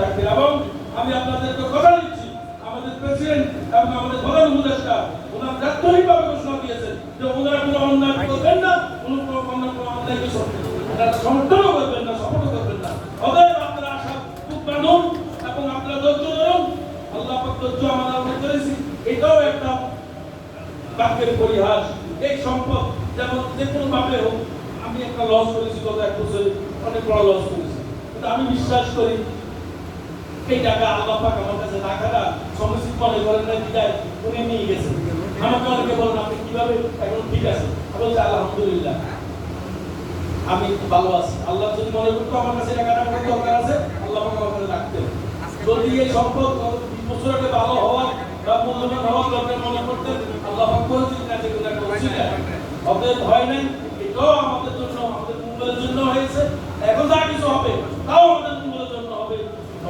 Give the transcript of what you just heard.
থাকবে এবং আমি আপনাদেরকে কথা দিচ্ছি। আমাদের প্রেসিডেন্ট এবং আমাদের প্রধান উপদেষ্টা, ওনার দাপ্তরিকভাবে ঘোষণা দিয়েছেন যে ওনারা কোনো অন্যায় করবেন না, কোনো কোনো কোনো অন্যায়কে সম- ওনারা সমর্থনও করবেন না সাপোর্টও করবেন না। অতএব আপনারা আশা বাঁধুন এবং আপনারা ধৈর্য ধরুন। আল্লাহ ধৈর্য আমাদের উপর করেছি। এটাও একটা বাক্যের পরিহাস। এই সম্পদ যেমন যে কোনো ভাবে হোক, আমি একটা লস করেছি গত এক বছরে, অনেক বড় লস করেছি। কিন্তু আমি বিশ্বাস করি এই টাকা আল্লাহ পাক আমার কাছে টাকাটা সমস্ত মনে করেন না বিদায়, উনি নিয়ে গেছেন। আমাকে অনেকে বলেন, আপনি কীভাবে এখন ঠিক আছে আমি আলহামদুলিল্লাহ। আমি ভালো আছি। আল্লাহ যদি মনে করতো আমার কাছে টাকাটা আমার দরকার আছে, আল্লাহ পাক আমার কাছে রাখতেন যদি এই সম্পদ বিশ বছর আগে ভালো হওয়ার বা মূল্যবান হওয়ার দরকার মনে করতেন, আল্লাহ পাক করে দিন না যেগুলো করছিল অতএব ভয় নেই এটাও আমাদের জন্য আমাদের মঙ্গলের জন্য হয়েছে এখন যা কিছু হবে তাও আমাদের মঙ্গলের জন্য হবে তবে